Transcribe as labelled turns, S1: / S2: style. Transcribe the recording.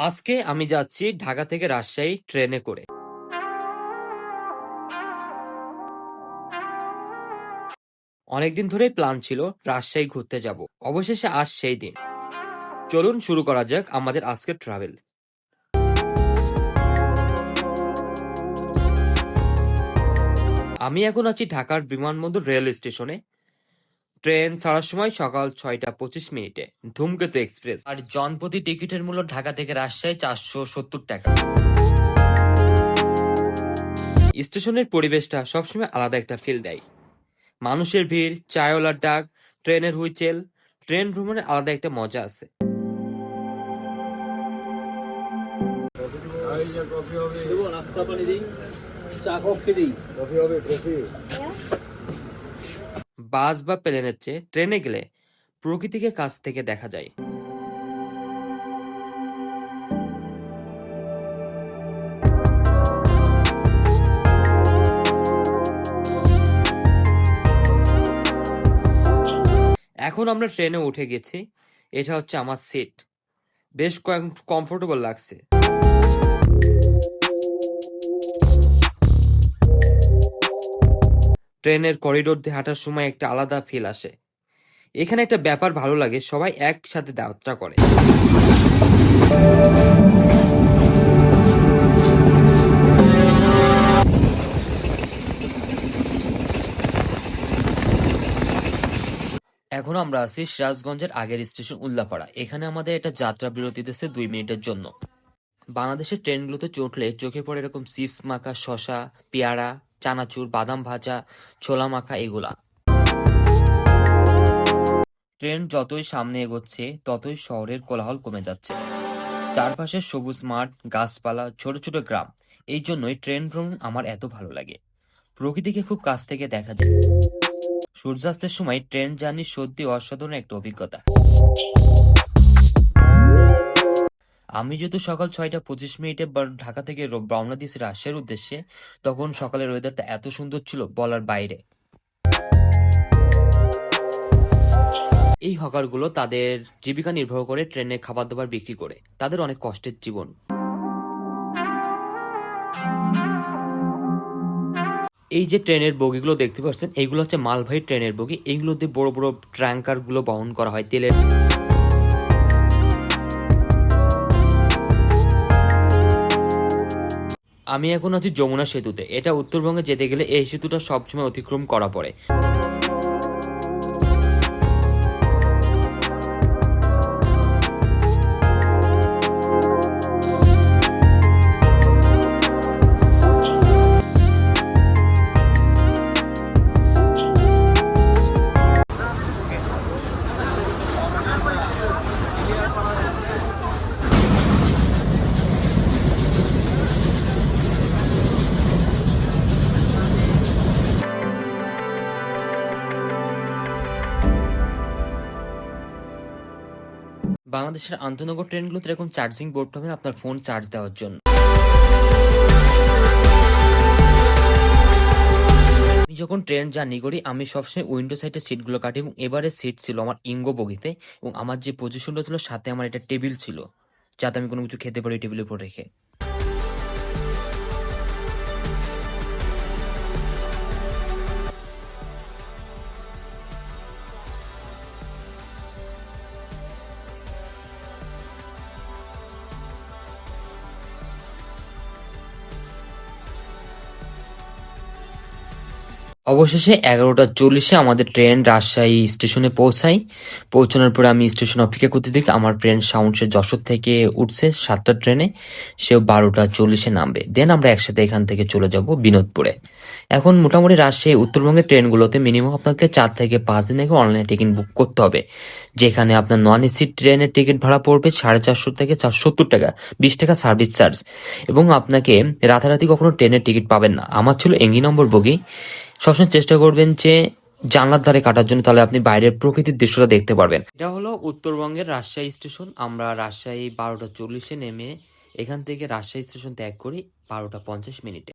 S1: আজকে আমি যাচ্ছি ঢাকা থেকে রাজশাহী ট্রেনে করে। অনেকদিন ধরেই প্ল্যান ছিল রাজশাহী ঘুরতে যাব। অবশেষে আজ সেই দিন। চলুন শুরু করা যাক আমাদের আজকের ট্রাভেল আমি এখন আছি ঢাকার বিমানবন্দর রেল স্টেশনে ট্রেন ছাড়ার সময় সকাল ছয়টা পঁচিশ মিনিটে ধূমকেতু এক্সপ্রেস। আর জনপ্রতি টিকিটের মূল্য ঢাকা থেকে রাজশাহী চারশো সত্তর টাকা। স্টেশনের পরিবেশটা সবসময় আলাদা একটা ফিল দেয়। মানুষের ভিড় চায়ওয়ালার ডাক ট্রেনের হুইচেল ট্রেন ভ্রমণে আলাদা একটা মজা আছে।
S2: নাস্তা পানি দিই চা কফি দিই।
S1: বাস বা প্লেনের চেয়ে ট্রেনে গেলে প্রকৃতিকে কাছ থেকে দেখা যায়। এখন আমরা ট্রেনে উঠে গেছি। এটা হচ্ছে আমার সিট বেশ কয়েক কমফোর্টেবল লাগছে। ট্রেনের করিডোর দিয়ে হাঁটার সময় একটা আলাদা ফিল আসে। এখানে একটা ব্যাপার ভালো লাগে, সবাই একসাথে যাত্রা করে। এখন আমরা আছি সিরাজগঞ্জের আগের স্টেশন উল্লাপাড়া। এখানে আমাদের একটা যাত্রা বিরতি দিচ্ছে দুই মিনিটের জন্য। বাংলাদেশের ট্রেনগুলোতে চটলে চোখে পড়ে এরকম চিপস মাখা শশা পেয়ারা চানাচুর, বাদাম ভাজা, ছোলা মাখা এগুলা। ট্রেন যতই সামনে এগোচ্ছে, ততই শহরের কোলাহল কমে যাচ্ছে। চারপাশে সবুজ মাঠ, গাছপালা, ছোট ছোট গ্রাম। এই জন্যই ট্রেন ভ্রমণ আমার এত ভালো লাগে। প্রকৃতিকে খুব কাছ থেকে দেখা যায়। সূর্যাস্তের সময় ট্রেন জার্নি সত্যি অসাধারণ একটা অভিজ্ঞতা। আমি যেহেতু সকাল ছয়টা পঁচিশ মিনিটে ঢাকা থেকে রওনা দিয়েছি রাজশাহীর উদ্দেশ্যে, তখন সকালের ওয়েদারটা এত সুন্দর ছিল বলার বাইরে। এই হকারগুলো তাদের জীবিকা নির্ভর করে ট্রেনে খাবার দাবার বিক্রি করে। তাদের অনেক কষ্টের জীবন। এই যে ট্রেনের বগিগুলো দেখতে পাচ্ছেন, এইগুলো হচ্ছে মালবাহী ট্রেনের বগি। এইগুলোতে বড় বড় ট্র্যাঙ্কারগুলো বহন করা হয় তেলের। আমি এখন আছি যমুনা সেতুতে। এটা উত্তরবঙ্গে যেতে গেলে এই সেতুটা সবসময় অতিক্রম করা পড়ে। বাংলাদেশের আন্তনগর ট্রেনগুলোতে এরকম চার্জিং বোর্ড পাবেন আপনার ফোন চার্জ দেওয়ার জন্য। আমি যখন ট্রেন জার্নি করি, আমি সবসময় উইন্ডো সাইডে সিটগুলো কাটি এবং এবারে সিট ছিল আমার ইঙ্গো বগিতে এবং আমার যে পজিশনটা ছিল, সাথে আমার এটা টেবিল ছিল, যাতে আমি কোনো কিছু খেতে পারি টেবিলের উপর রেখে। অবশেষে এগারোটা চল্লিশে আমাদের ট্রেন রাজশাহী স্টেশনে পৌঁছাই পৌঁছানোর পরে আমি স্টেশন অপেক্ষা করতে দেখি আমার ট্রেন সাউন্ড সে যশোর থেকে উঠছে সাতটা ট্রেনে, সেও বারোটা চল্লিশে নামবে। দেন আমরা একসাথে এখান থেকে চলে যাব বিনোদপুরে। এখন মোটামুটি রাজশাহী উত্তরবঙ্গের ট্রেনগুলোতে মিনিমাম আপনাকে চার থেকে পাঁচ দিন আগে অনলাইনে টিকিট বুক করতে হবে। যেখানে আপনার নন এসি ট্রেনের টিকিট ভাড়া পড়বে সাড়ে চারশো থেকে সত্তর টাকা, বিশ টাকা সার্ভিস চার্জ এবং আপনাকে রাতারাতি কখনো ট্রেনের টিকিট পাবেন না। আমার ছিল এঙ্গি নম্বর বগি সবসময় চেষ্টা করবেন যে জানলার ধারে কাটার জন্য তাহলে আপনি বাইরের প্রকৃতির দৃশ্যটা দেখতে পারবেন। এটা হলো উত্তরবঙ্গের রাজশাহী স্টেশন। আমরা রাজশাহী বারোটা চল্লিশে নেমে এখান থেকে রাজশাহী স্টেশন ত্যাগ করি বারোটা পঞ্চাশ মিনিটে।